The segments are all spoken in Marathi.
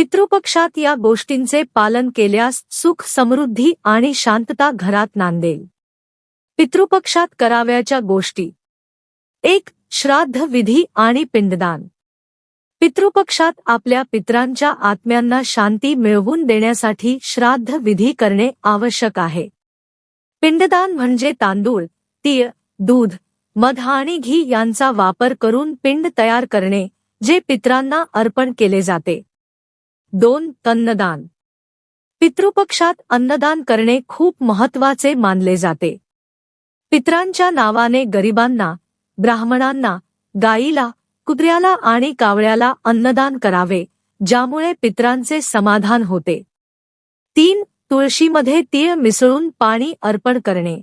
पितृपक्षात या गोष्टींचे पालन केल्यास सुख समृद्धी आणि शांतता घरात नांदेल. पितृपक्षात कराव्याच्या गोष्टी. एक श्राद्ध विधी आणि पिंडदान. पितृपक्षात आपल्या पित्रांच्या आत्म्यांना शांती मिळवून देण्यासाठी श्राद्ध विधी करणे आवश्यक आहे. पिंडदान म्हणजे तांदूळ तीळ दूध मध आणि घी यांचा वापर करून पिंड तयार करणे जे पित्रांना अर्पण केले जाते. दोन अन्नदान. पितृपक्षात अन्नदान करणे खूप महत्त्वाचे मानले जाते. पित्रांच्या नावाने गरिबांना ब्राह्मणांना गाईला कुत्र्याला आणि कावळ्याला अन्नदान करावे ज्यामुळे पित्रांचे समाधान होते. तीन तुळशीमध्ये तीळ मिसळून पाणी अर्पण करणे.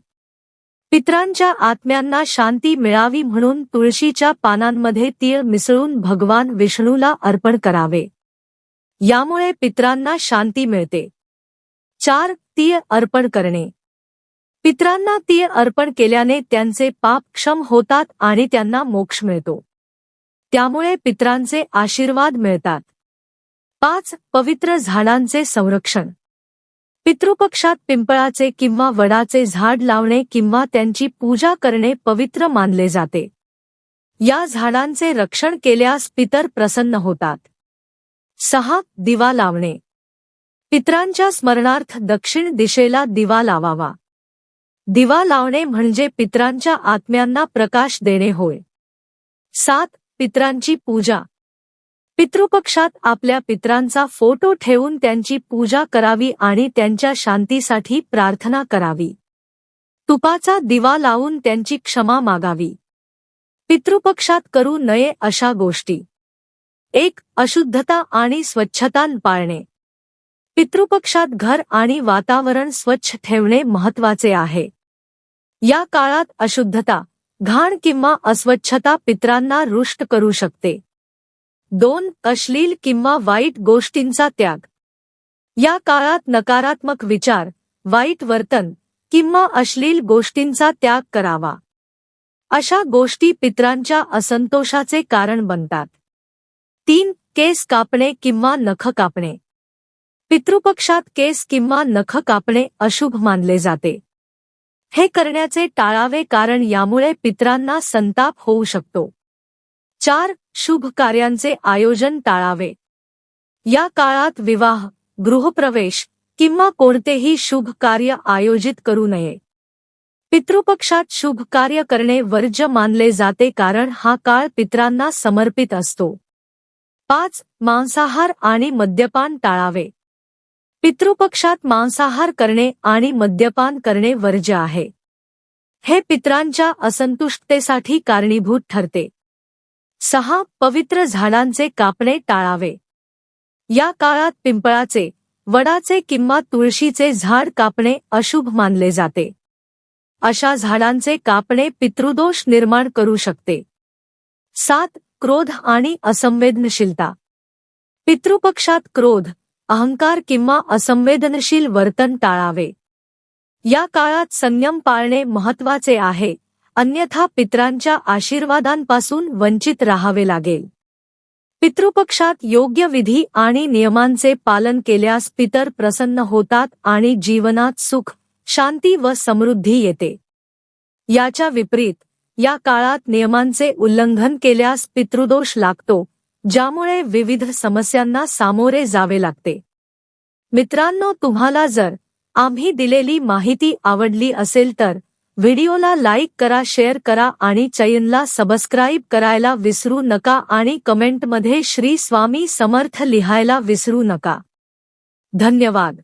पित्रांच्या आत्म्यांना शांती मिळावी म्हणून तुळशीच्या पानांमध्ये तीळ मिसळून भगवान विष्णूला अर्पण करावे. यामुळे पित्रांना शांती मिळते. चार तीय अर्पण करणे. पित्रांना तीय अर्पण केल्याने त्यांचे पाप क्षम होतात आणि त्यांना मोक्ष मिळतो. त्यामुळे पित्रांचे आशीर्वाद मिळतात. पाच पवित्र झाडांचे संरक्षण. पितृपक्षात पिंपळाचे किंवा वडाचे झाड लावणे किंवा त्यांची पूजा करणे पवित्र मानले जाते. या झाडांचे रक्षण केल्यास पितर प्रसन्न होतात. सहा दिवा लावणे. पित्रांच्या स्मरणार्थ दक्षिण दिशेला दिवा लावावा. दिवा लावणे म्हणजे पित्रांच्या आत्म्यांना प्रकाश देणे होय. सात पित्रांची पूजा. पितृपक्षात आपल्या पित्रांचा फोटो ठेवून त्यांची पूजा करावी आणि त्यांच्या शांतीसाठी प्रार्थना करावी. तुपाचा दिवा लावून त्यांची क्षमा मागावी. पितृपक्षात करू नये अशा गोष्टी. एक अशुद्धता आणि स्वच्छता पाळणे. पितृपक्षात घर आणि वातावरण स्वच्छ ठेवणे महत्त्वाचे आहे. या काळात अशुद्धता घाण किंवा अस्वच्छता पित्रांना रुष्ट करू शकते. दोन अश्लील किंवा वाईट गोष्टींचा त्याग. या काळात नकारात्मक विचार वाईट वर्तन किंवा अश्लील गोष्टींचा त्याग करावा. अशा गोष्टी पित्रांच्या असंतोषाचे कारण बनतात. तीन केस कापणे किंवा नख कापणे. पितृपक्षात केस किंवा नख कापणे अशुभ मानले जाते. हे करण्याचे टाळावे कारण यामुळे पित्रांना संताप होऊ शकतो. चार शुभ कार्यांचे आयोजन टाळावे. या काळात विवाह गृहप्रवेश किंवा कोणतेही शुभ कार्य आयोजित करू नये. पितृपक्षात शुभ कार्य करणे वर्ज्य मानले जाते कारण हा काळ पित्रांना समर्पित असतो. पाच मांसाहार आणि मद्यपान टाळावे. पितृपक्षात मांसाहार करणे आणि मद्यपान करणे वर्ज्य आहे. हे पित्रांच्या असंतुष्टतेसाठी कारणीभूत ठरते. सहा पवित्र झाडांचे कापणे टाळावे. या काळात पिंपळाचे वडाचे किंवा तुळशीचे झाड कापणे अशुभ मानले जाते. अशा झाडांचे कापणे पितृदोष निर्माण करू शकते. सात क्रोध आणि असंवेदनशीलता. पितृपक्षात क्रोध अहंकार किंवा असंवेदनशील वर्तन टाळावे. या काळात संयम पाळणे महत्त्वाचे आहे अन्यथा पित्रांच्या आशीर्वादांपासून वंचित राहावे लागेल. पितृपक्षात योग्य विधी आणि नियमांचे पालन केल्यास पितर प्रसन्न होतात आणि जीवनात सुख शांती व समृद्धी येते. याच्या विपरीत या काळात नियमांचे उल्लंघन केल्यास पितृदोष लागतो ज्यामुळे विविध समस्यांना सामोरे जावे लागते. मित्रांनो तुम्हाला जर आम्ही दिलेली माहिती आवडली असेल तर व्हिडिओला लाईक करा शेअर करा आणि चैनला सबस्क्राईब करायला विसरू नका आणि कमेंटमध्ये श्री स्वामी समर्थ लिहायला विसरू नका. धन्यवाद.